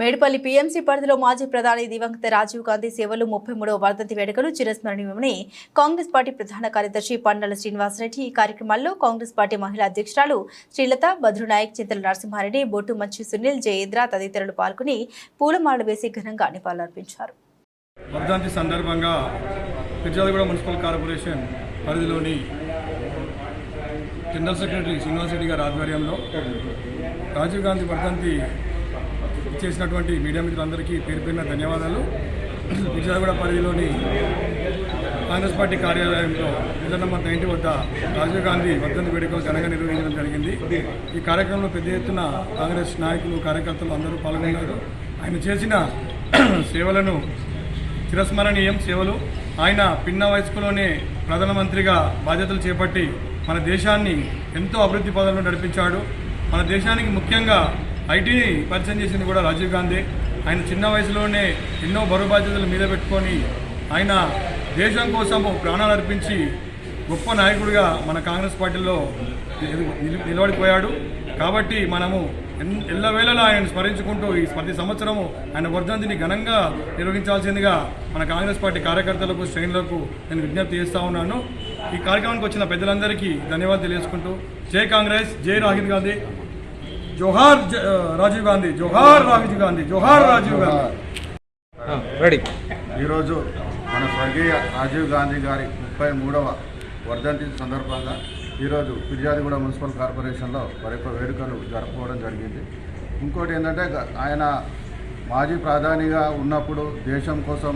Medipalli PMC పరిధిలో మాజీ ప్రధాని దివంగత రాజీవ్ గాంధీ సేవలు ముప్పై మూడవ వర్ధంతి వేడుకలు చిరస్మరణీయమని కాంగ్రెస్ పార్టీ ప్రధాన కార్యదర్శి పండల శ్రీనివాసరెడ్డి ఈ కార్యక్రమాల్లో కాంగ్రెస్ పార్టీ మహిళా అధ్యక్షురాలు శ్రీలత భద్రునాయక్ చింతల నరసింహారెడ్డి బొట్టు మంచి సునీల్ జయేంద్ర తదితరులు పాల్గొని పూలమాలలు వేసి ఘనంగా నివాళులర్పించారు. వర్ధంతి సందర్భంగా మున్సిపల్ కార్పొరేషన్ పరిధిలోని జనరల్ సెక్రటరీ శ్రీనివాసరెడ్డి గారి ఆధ్వర్యంలో రాజీవ్ గాంధీ వర్ధంతి చేసినటువంటి మీడియా మిత్రులందరికీ పేరు పేరున ధన్యవాదాలు. విజయవాడ పరిధిలోని కాంగ్రెస్ పార్టీ కార్యాలయంలో పిల్లర్ నంబర్ నైన్టీ వద్ద రాజీవ్ గాంధీ వర్ధంతి వేడుకలు ఘనంగా నిర్వహించడం జరిగింది. ఈ కార్యక్రమంలో పెద్ద ఎత్తున కాంగ్రెస్ నాయకులు కార్యకర్తలు అందరూ పాల్గొన్నారు. ఆయన చేసిన సేవలను చిరస్మరణీయం సేవలు. ఆయన పిన్న వయస్కులోనే ప్రధానమంత్రిగా బాధ్యతలు చేపట్టి మన దేశాన్ని ఎంతో అభివృద్ధి పదంలో నడిపించాడు. మన దేశానికి ముఖ్యంగా ఐటీని పరిచయం చేసింది కూడా రాజీవ్ గాంధీ. ఆయన చిన్న వయసులోనే ఎన్నో బరువు బాధ్యతలు మీద పెట్టుకొని ఆయన దేశం కోసం ప్రాణాలు అర్పించి గొప్ప నాయకుడిగా మన కాంగ్రెస్ పార్టీలో నిలబడిపోయాడు. కాబట్టి మనము ఎన్- ఎల్లవేళలా ఆయన స్మరించుకుంటూ ఈ ప్రతి సంవత్సరము ఆయన వర్ధంతిని ఘనంగా నిర్వహించాల్సిందిగా మన కాంగ్రెస్ పార్టీ కార్యకర్తలకు శ్రేణులకు నేను విజ్ఞప్తి చేస్తూ ఉన్నాను. ఈ కార్యక్రమానికి వచ్చిన పెద్దలందరికీ ధన్యవాదాలు తెలియజేసుకుంటూ. జై కాంగ్రెస్ జై రాహుల్ గాంధీ. జోహార్ జ- రాజీవ్ గాంధీ జోహార్ రాజీవ్ గాంధీ జోహార్ రాజీవ్ గాంధీ. రెడీ. ఈరోజు మన స్వర్గీయ రాజీవ్ గాంధీ గారి ముప్పై మూడవ వర్ధంతి సందర్భంగా ఈరోజు ఫిర్యాదిగూడ మున్సిపల్ కార్పొరేషన్లో యొక్క వేడుకలు జరుపుకోవడం జరిగింది. ఇంకోటి ఏంటంటే ఆయన మాజీ ప్రధానిగా ఉన్నప్పుడు దేశం కోసం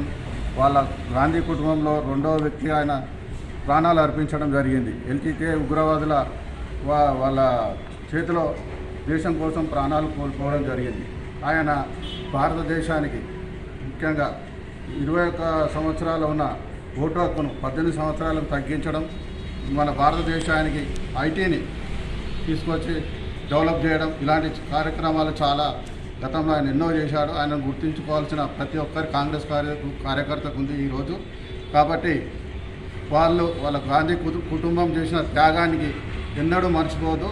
వాళ్ళ గాంధీ కుటుంబంలో రెండవ వ్యక్తి ఆయన ప్రాణాలు అర్పించడం జరిగింది. ఎల్టీకే ఉగ్రవాదుల వా వాళ్ళ చేతిలో దేశం కోసం ప్రాణాలు కోల్పోవడం జరిగింది. ఆయన భారతదేశానికి ముఖ్యంగా ఇరవై ఒక్క సంవత్సరాలు ఉన్న ఓటు హక్కును పద్దెనిమిది సంవత్సరాలకు తగ్గించడం మన భారతదేశానికి ఐటీని తీసుకొచ్చి డెవలప్ చేయడం ఇలాంటి కార్యక్రమాలు చాలా గతంలో ఆయన ఎన్నో చేశాడు. ఆయన గుర్తుంచుకోవాల్సిన ప్రతి ఒక్కరి కాంగ్రెస్ కార్య కార్యకర్తకు ఉంది ఈరోజు కాబట్టి వాళ్ళు వాళ్ళ గాంధీ కుటు- కుటుంబం చేసిన త్యాగానికి ఎన్నడూ మర్చిపోదు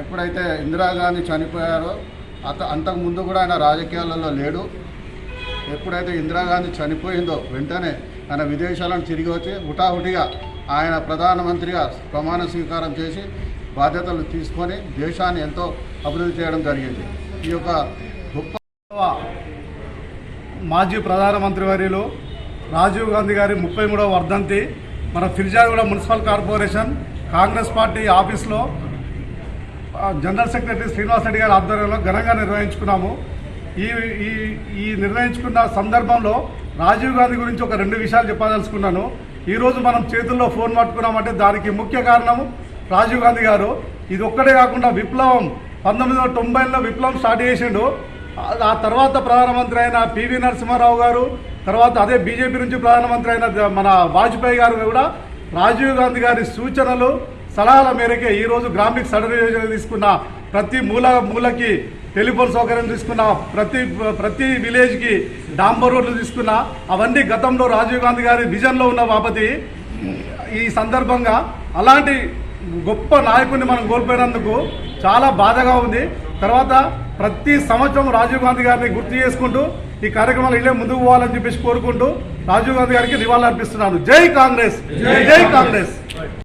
ఎప్పుడైతే ఇందిరాగాంధీ చనిపోయారో అత అంతకు ముందు కూడా ఆయన రాజకీయాలలో లేడు. ఎప్పుడైతే ఇందిరాగాంధీ చనిపోయిందో వెంటనే ఆయన విదేశాలను తిరిగి వచ్చి హుటాహుటిగా ఆయన ప్రధానమంత్రిగా ప్రమాణ స్వీకారం చేసి బాధ్యతలు తీసుకొని దేశాన్ని ఎంతో అభివృద్ధి చేయడం జరిగింది. ఈ యొక్క గొప్ప మాజీ ప్రధానమంత్రి వర్యులు రాజీవ్ గాంధీ గారి ముప్పై మూడవ వర్ధంతి మన Peerzadiguda municipal corporation Congress party ఆఫీస్లో జనరల్ సెక్రటరీ శ్రీనివాస్ రెడ్డి గారి ఆధ్వర్యంలో ఘనంగా నిర్వహించుకున్నాము. ఈ ఈ ఈ నిర్వహించుకున్న సందర్భంలో రాజీవ్ గాంధీ గురించి ఒక రెండు విషయాలు చెప్పదలుచుకున్నాను. ఈరోజు మనం చేతుల్లో ఫోన్ పట్టుకున్నామంటే దానికి ముఖ్య కారణం రాజీవ్ గాంధీ గారు. ఇది ఒక్కటే కాకుండా విప్లవం పంతొమ్మిది వందల తొంభైలో విప్లవం స్టార్ట్ చేసిండు. ఆ- తర్వాత ప్రధానమంత్రి అయిన పివి నరసింహారావు గారు తర్వాత అదే బీజేపీ నుంచి ప్రధానమంత్రి అయిన మన వాజ్పేయి గారు కూడా రాజీవ్ గాంధీ గారి సూచనలు సలహాల మేరకే ఈరోజు గ్రామీణ సడన్ యోజన తీసుకున్న ప్రతి మూల మూలకి టెలిఫోన్ సౌకర్యం తీసుకున్న ప్రతి ప్రతి విలేజ్కి డాంబర్ రోడ్లు తీసుకున్న అవన్నీ గతంలో రాజీవ్ గాంధీ గారి విజన్లో ఉన్న బాపతి. ఈ సందర్భంగా అలాంటి గొప్ప నాయకుడిని మనం కోల్పోయినందుకు చాలా బాధగా ఉంది. తర్వాత ప్రతి సంవత్సరం రాజీవ్ గాంధీ గారిని గుర్తు చేసుకుంటూ ఈ కార్యక్రమాలు ఇల్లే ముందుకు పోవాలని చెప్పేసి కోరుకుంటూ రాజీవ్ గాంధీ గారికి నివాళులు అర్పిస్తున్నాను జై కాంగ్రెస్! జై జై కాంగ్రెస్!